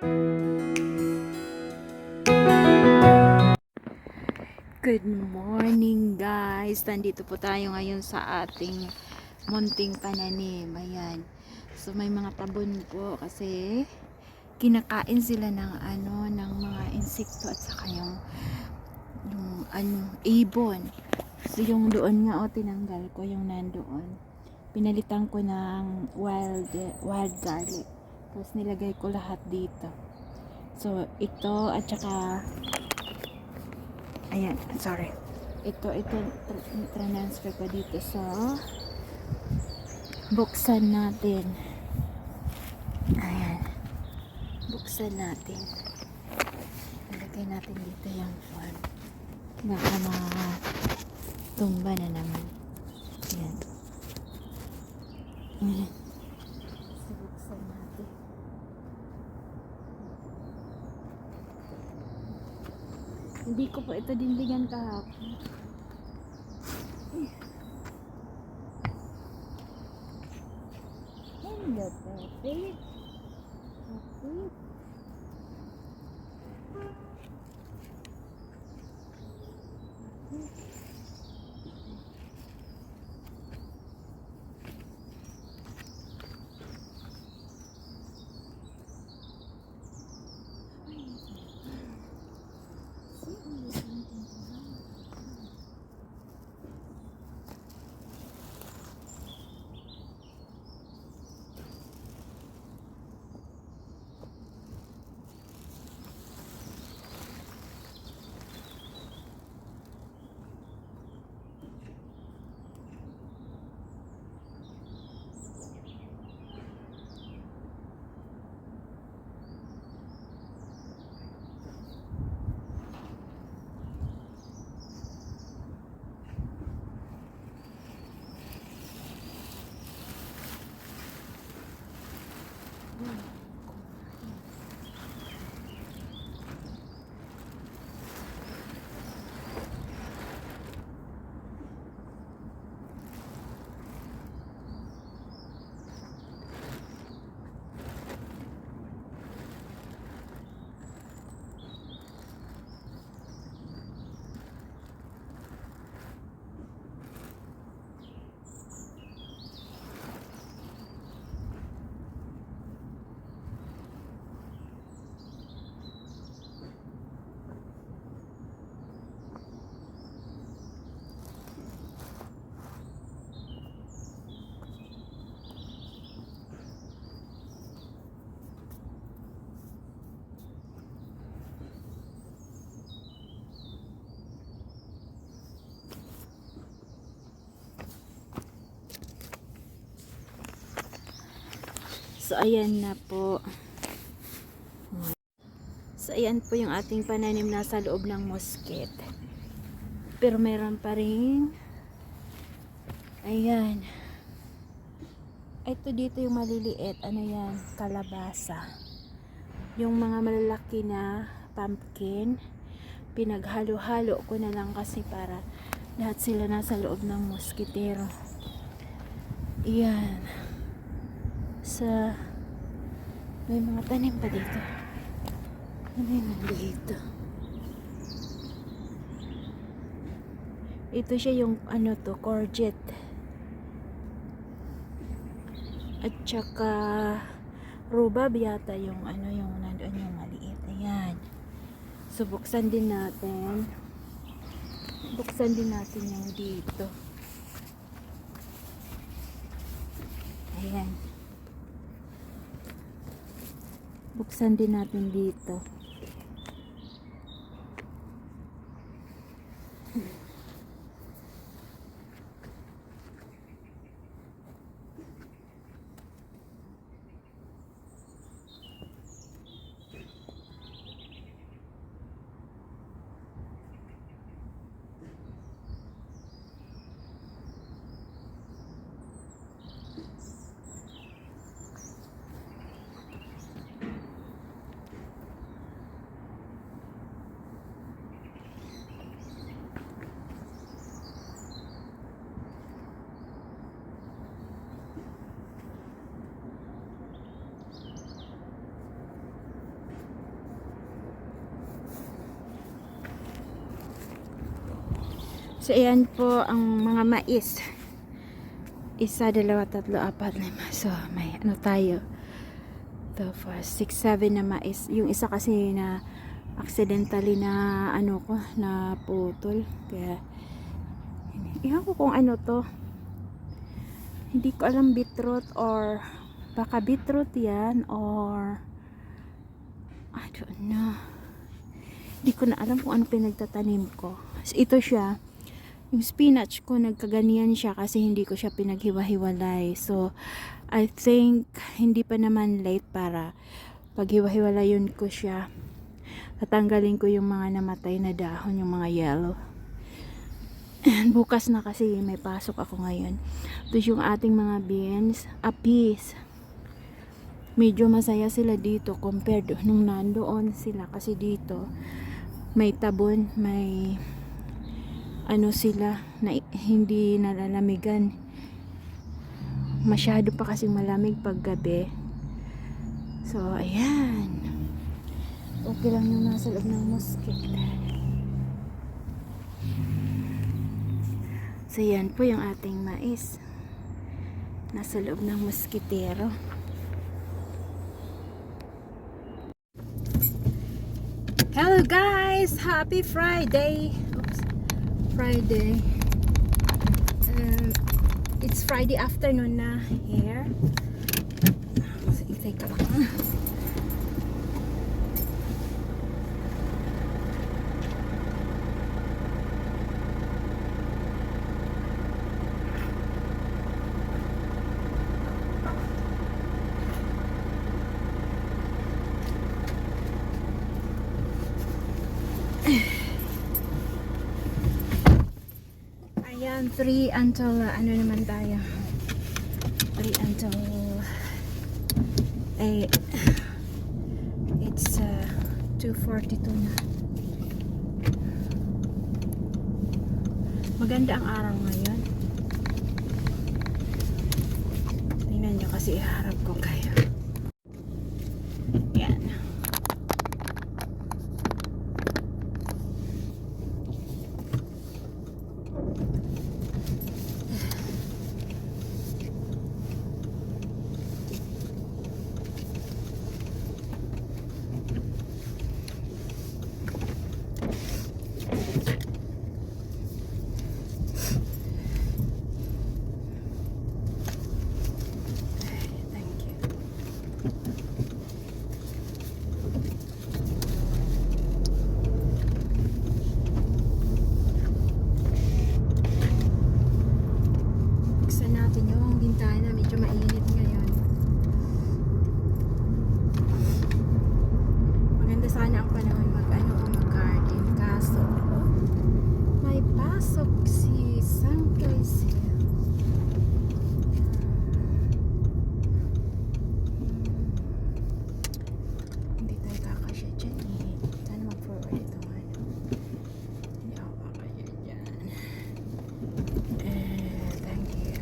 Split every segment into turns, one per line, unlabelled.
Good morning guys! Nandito po tayo ngayon sa ating munting pananim. Ayan. So may mga tabon po kasi kinakain sila ng ano, ng mga insekto at saka yung yung ano, ibon. So yung doon nga o tinanggal ko yung nandoon. Pinalitan ko ng wild wild garlic. Tapos nilagay ko lahat dito. So ito at saka Ayan, sorry. Ito, ito, tra- transfer ko dito sa buksan natin. Ayan. Buksan natin. Ilagay natin dito yung farm. Baka mga tumba na naman. Ayan. Ayan. So, buksan natin. Hindi ko pa ito dindigan kahapon. Mm. So, ayan na po. So, ayan po yung ating pananim nasa loob ng mosket. Pero meron pa rin. Ayan. Ito dito yung maliliit. Ano yan? Kalabasa. Yung mga malalaki na pumpkin. Pinaghalo-halo ko na lang kasi para lahat sila nasa loob ng moskitero. Ayan sa may mga tanim pa dito. Ano yung nandito. Ito siya yung ano to courgette at saka rhubarb yata yung ano yung nandoon yung maliit. Ayan. So buksan din natin. Buksan din natin yung dito. Ayan buksan din natin dito So, ayan po ang mga mais. Isa, dalawa, tatlo, apat, lima. So, may ano tayo? 2, 4, 6, 7 na mais. Yung isa kasi na accidentally na ano ko, na putol. Kaya, iyan ko kung ano to. Hindi ko alam beetroot or baka beetroot yan or I don't know. Hindi ko na alam kung ano pinagtatanim ko. Ito siya. Yung spinach ko, nagkaganiyan siya kasi hindi ko siya pinaghiwa-hiwalay. So, I think hindi pa naman late para paghiwa-hiwalayon ko siya. Tatanggalin ko yung mga namatay na dahon, yung mga yellow. And bukas na kasi may pasok ako ngayon. Tapos yung ating mga beans, apis. Medyo masaya sila dito compared nung nandoon sila kasi dito may tabon, may ano sila na hindi nalalamigan masyado pa kasing malamig pag gabi. So ayan. Okay lang yung nasa loob ng mosquito so yan po yung ating mais. Nasa loob ng moskitero Hello guys! Happy Friday! Friday. Um, it's Friday afternoon na here. Sige, teka lang. Ayan, 3 until uh, ano naman tayo? 3 until 8. It's uh, 2.42 na. Maganda ang araw ngayon. Tingnan nyo kasi iharap ko kayo. Yan. Thank you. Buksan natin yung bintana. Medyo mainit ngayon. Maganda sana ang panahon mag ano mag garden. Kaso, may pasok si San Crisel. Hindi tayo kakasya dyan eh. Sana mag-forward itong ano. Hindi ako kakasya dyan. Eh, thank you.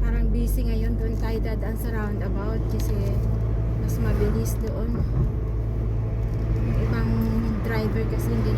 Parang busy ngayon. Doon tayo dadaan sa roundabout kasi mas mabilis doon. Yung ibang driver kasi hindi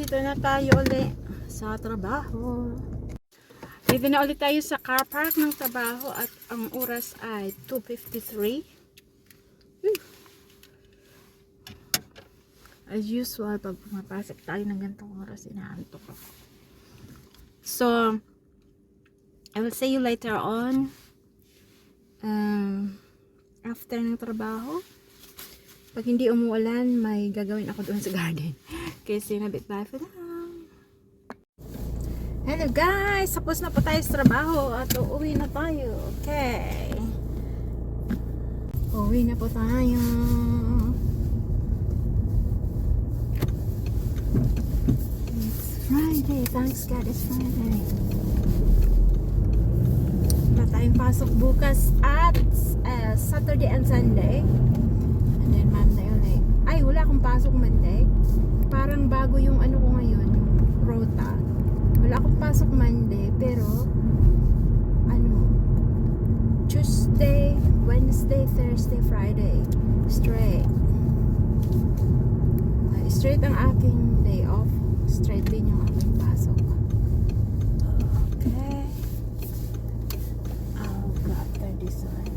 dito na tayo uli sa trabaho. Dito na ulit tayo sa car park ng trabaho at ang oras ay 2.53. Hmm. As usual, pag pumapasok tayo ng ganitong oras, inaantok ako. So, I will see you later on. Um, after ng trabaho. Pag hindi umuulan, may gagawin ako doon sa garden. Kaya sinabit bye for now. Hello guys! Tapos na po tayo sa trabaho at uuwi na tayo. Okay. Uuwi na po tayo. It's Friday. Thanks God it's Friday. Wala tayong pasok bukas at uh, Saturday and Sunday. And then Monday ulit. Ay, wala akong pasok Monday. Parang bago yung ano ko ngayon, rota. Wala akong pasok Monday, pero ano, Tuesday, Wednesday, Thursday, Friday, straight. Straight ang aking day off. Straight din yung aking pasok. Okay. Oh, God, the design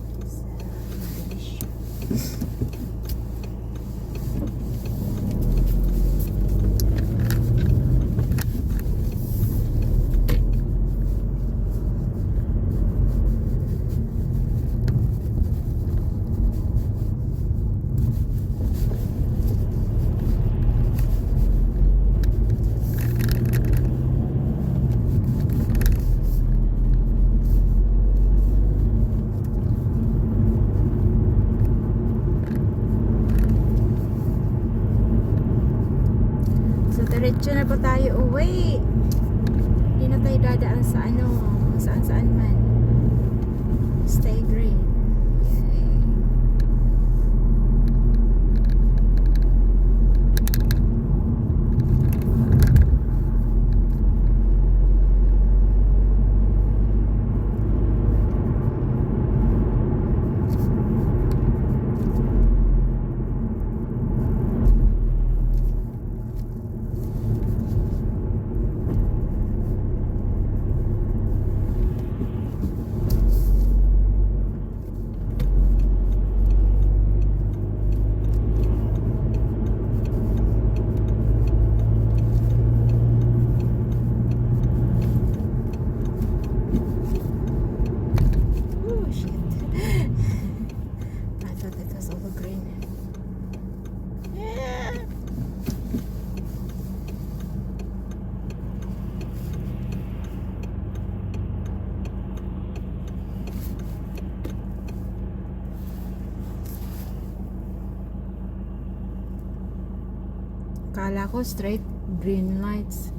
Kala ko straight green lights.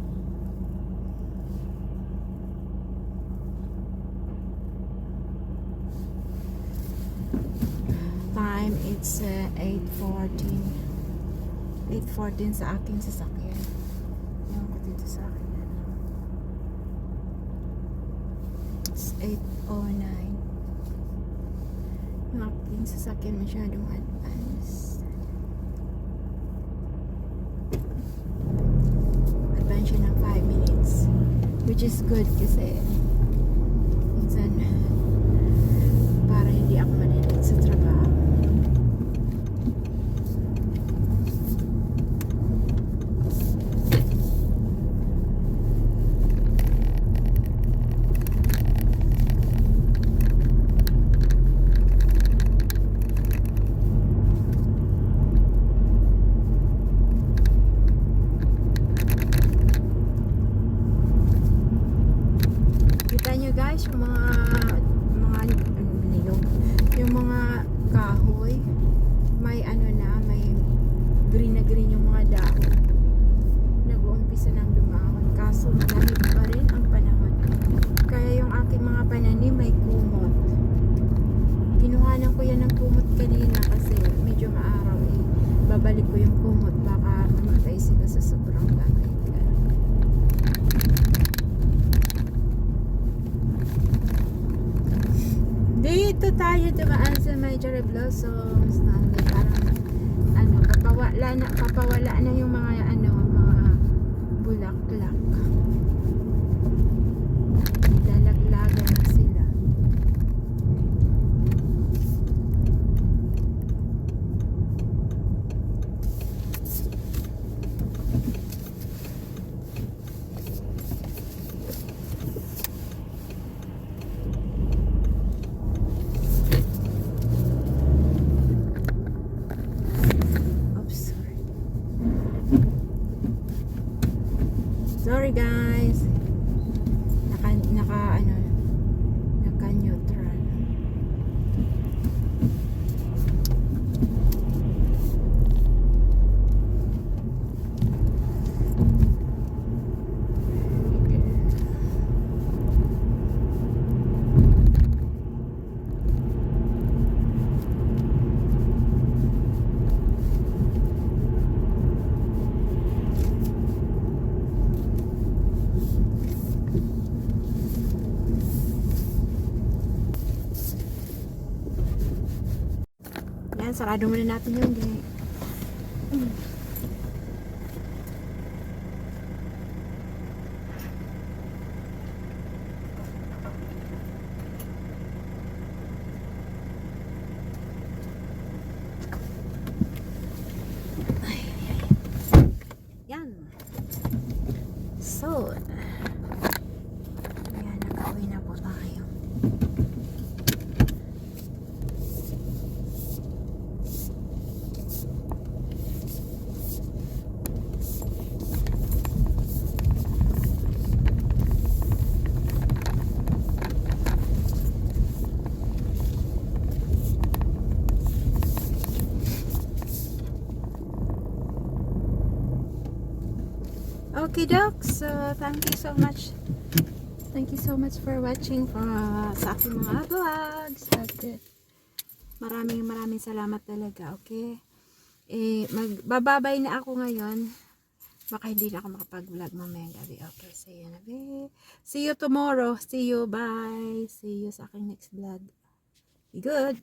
Time it's uh, 8.14 8.14 sa aking sasakyan Ewan ko dito sa akin. It's 8.09 Yung aking sasakyan masyadong advanced Which is good kasi kanina kasi medyo maaraw eh. Babalik ko yung kumot baka mamatay sila sa sobrang lamig. Dito tayo dumaan sa may cherry blossoms parang ano, papawala na, papawala na yung mga bulaklak. Lalaglagan na sila. Oops, sorry. Sorry guys. Naka, naka ano, naka neutral. Yan, sarado muna natin yung gate. Ay, ay. Yan. So, yan, nakauwi na po tayo. Okay, Doc. So, thank you so much. Thank you so much for watching for, sa aking mga vlogs. At, eh, maraming maraming salamat talaga, okay? Eh, magbababay na ako ngayon. Baka hindi na ako makapag-vlog mamaya gabi. Okay, see you na, babe. See you tomorrow. See you, bye. See you sa aking next vlog. Be good.